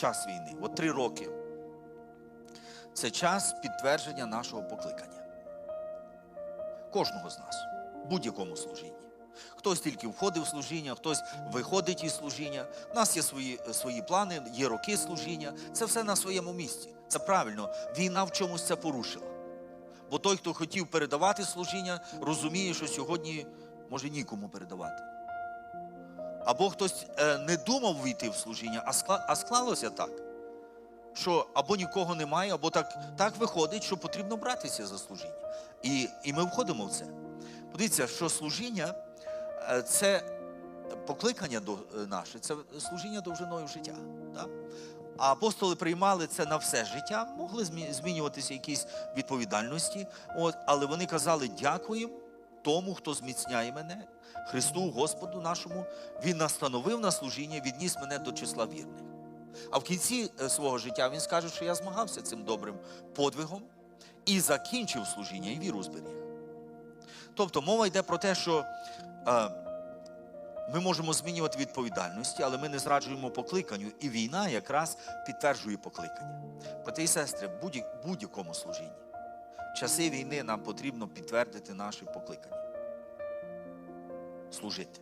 час війни, от три роки, це час підтвердження нашого покликання. Кожного з нас, будь-якому служінні. Хтось тільки входив в служіння, хтось виходить із служіння. У нас є свої, свої плани, є роки служіння. Це все на своєму місці. Це правильно. Війна в чомусь це порушила. Бо той, хто хотів передавати служіння, розуміє, що сьогодні може нікому передавати. Або хтось е, не думав війти в служіння, а, склалося так, що або нікого немає, або так, так виходить, що потрібно братися за служіння. І, і ми входимо в це. Подивіться, що служіння е, це покликання до, е, наше, це служіння довжиною життя. Так? А апостоли приймали це на все життя, могли змі- змінюватися якісь відповідальності, от, але вони казали дякуємо тому, хто зміцняє мене, Христу, Господу нашому. Він настановив на служіння, відніс мене до числа вірних. А в кінці е, свого життя він скаже, що я змагався цим добрим подвигом і закінчив служіння і віру зберіг. Тобто мова йде про те, що е, ми можемо змінювати відповідальності, але ми не зраджуємо покликанню, і війна якраз підтверджує покликання. Брати і сестри, в будь- будь-якому служінні. Часи війни нам потрібно підтвердити наше покликання. Служити.